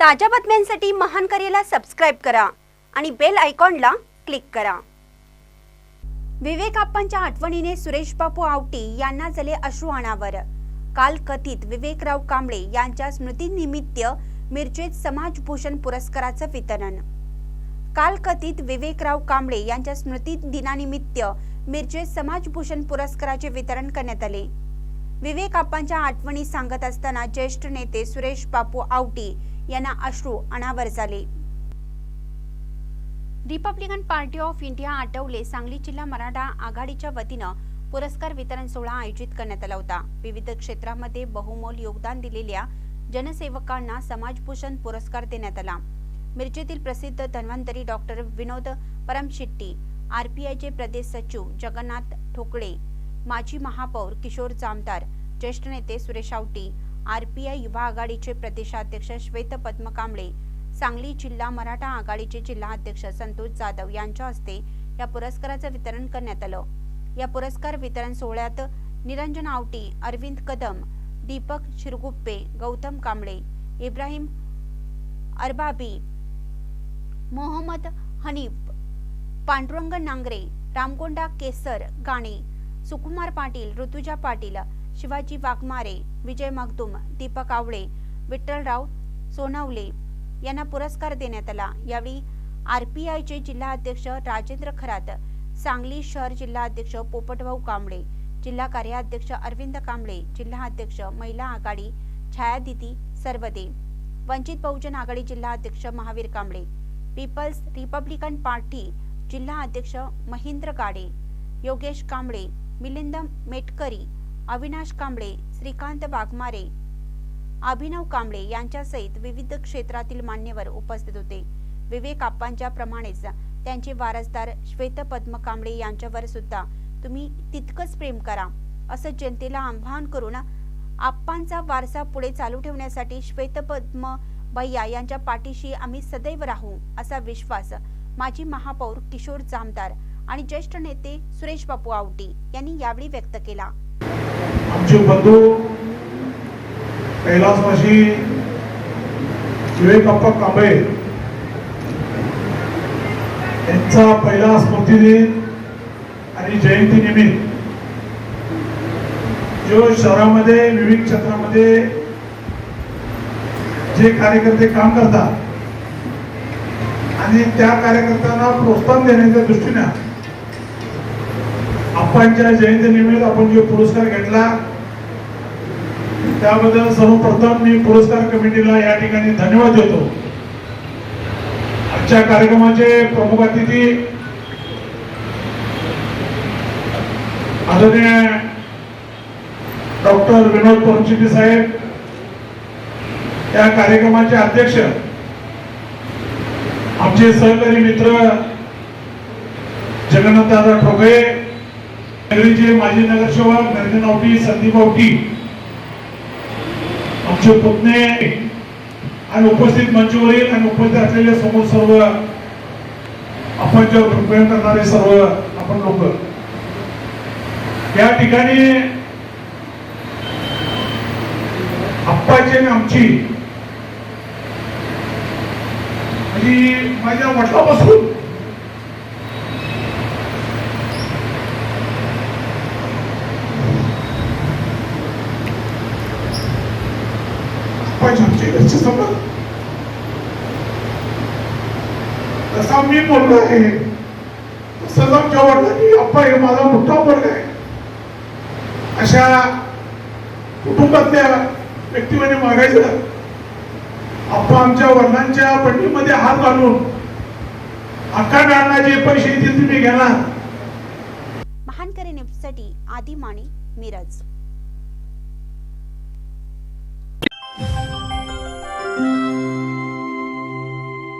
ताज्या बातम्यांसाठी महान करेला सबस्क्राईब करा आणि बेल आयकॉनला क्लिक करा. विवेक आप्पांच्या आठवणीने सुरेश बापू आवटी यांना झाले अश्रू अनावर. काल कथित विवेकराव कांबळे यांच्या स्मृतीनिमित्त मिरजेत समाजभूषण पुरस्काराचं वितरण. काल कथित विवेकराव कांबळे यांच्या स्मृती दिनानिमित्त मिरजेत समाजभूषण पुरस्काराचे वितरण करण्यात आले. विवेक आप्पांच्या आठवणी सांगत असताना ज्येष्ठ नेते सुरेश बापू आवटी यांना अश्रू अनावर झाले. Republican Party of India Athawale Sangli जिल्हा मराठा आघाडीच्या वतीनं पुरस्कार वितरण सोहळा आयोजित करण्यात आला होता. विविध क्षेत्रामध्ये बहुमोल योगदान दिलेल्या जनसेवकांना समाजभूषण पुरस्कार देण्यात आला. मिरजेतील प्रसिद्ध धन्वंतरी डॉक्टर विनोद परमशिट्टी आरपीआयचे प्रदेश सचिव जगन्नाथ ठोकळे माजी महापौर किशोर जामदार ज्येष्ठ नेते Suresh Awati R P I युवा आघाडीचे प्रदेशाध्यक्ष श्वेत पद्म कांबळे सांगली जिल्हा मराठा आघाडीचे जिल्हाध्यक्ष संतोष जाधव यांच्या हस्ते या पुरस्काराचं वितरण करण्यात आलं. या पुरस्कार वितरण सोहळ्यात निरंजन आवटी अरविंद कदम दीपक शिरगुप्पे गौतम कांबळे इब्राहिम अरबाबी मोहम्मद हनीफ पांडुरंग नांगरे रामकोंडा केसर गाणे सुकुमार पाटील ऋतुजा पाटील शिवाजी वाघमारे विजय मगदुम दीपक आवळे विठ्ठलराव सोनवले यांना पुरस्कार देण्यात आला. यावेळी जिल्हा अध्यक्ष राजेंद्र खरात सांगली शहर जिल्हा अध्यक्ष पोपटभाऊ कांबळे जिल्हा कार्याध्यक्ष अरविंद कांबळे जिल्हा अध्यक्ष महिला आघाडी छायादिती सर्वदे वंचित बहुजन आघाडी जिल्हाध्यक्ष Mahavir Kamble Peoples Republican Party जिल्हा अध्यक्ष महेंद्र गाडे योगेश कांबळे मिलिंद मेटकरी अविनाश कांबळे श्रीकांत वाघमारे अभिनव कांबळे यांच्यासहित विविध क्षेत्रातील मान्यवर उपस्थित होते. विवेक आप्पांच्या प्रमाणेच त्यांचे वारसदार श्वेत पद्म कांबळे यांच्यावर सुद्धा तुम्ही तितकंच प्रेम करा असं जनतेला आव्हान करून आप्पांचा वारसा पुढे चालू ठेवण्यासाठी श्वेतपद्म भैया यांच्या पाठीशी आम्ही सदैव राहू असा विश्वास माजी महापौर किशोर जामदार आणि ज्येष्ठ नेते सुरेश बापू आवटी यांनी यावेळी व्यक्त केला. आमचे बंधू कैलासवासी विवेकप्पा कांबळे यांचा पहिला स्मृतिदिन आणि जयंती निमित्त. जो शहरामध्ये विविध क्षेत्रामध्ये जे कार्यकर्ते काम करतात आणि त्या कार्यकर्त्यांना प्रोत्साहन देण्याच्या दृष्टीनं आप्पांच्या जयंती निमित्त आपण जो पुरस्कार घेतला त्याबद्दल सर्वप्रथम मी पुरस्कार कमिटीला या ठिकाणी धन्यवाद देतो. आजच्या कार्यक्रमाचे प्रमुख अतिथी आदरणीय डॉक्टर विनोद परमशिंदे साहेब या कार्यक्रमाचे अध्यक्ष आमचे सहकारी मित्र जगन्नाथदादा ठोकळे नगरीचे माजी नगरसेवक नरेंद्र नावटी संदीप आवटी आमचे पुतणे आणि उपस्थित मंचवरील आणि उपस्थित असलेले समोर सर्व आपण प्रेम करणारे सर्व आपण लोक. या ठिकाणी आप्पाची आणि आमची. म्हणजे माझ्या वडिलापासून पाहिजे आमची समज. तसा मी बोललो आहे. तसंच आमच्या वाटलं की अप्पा हे माझा मोठा वर्ग आहे. अशा कुटुंबातल्या व्यक्तीमध्ये मागायचं. आप्पा आमच्या वडिलांच्या पट्टीमध्ये हात घालून अक्का मॅडमना जे पैसे येतील तुम्ही घेणार. महानकरी न्यूजसाठी आदी माने मिरज. Thank you.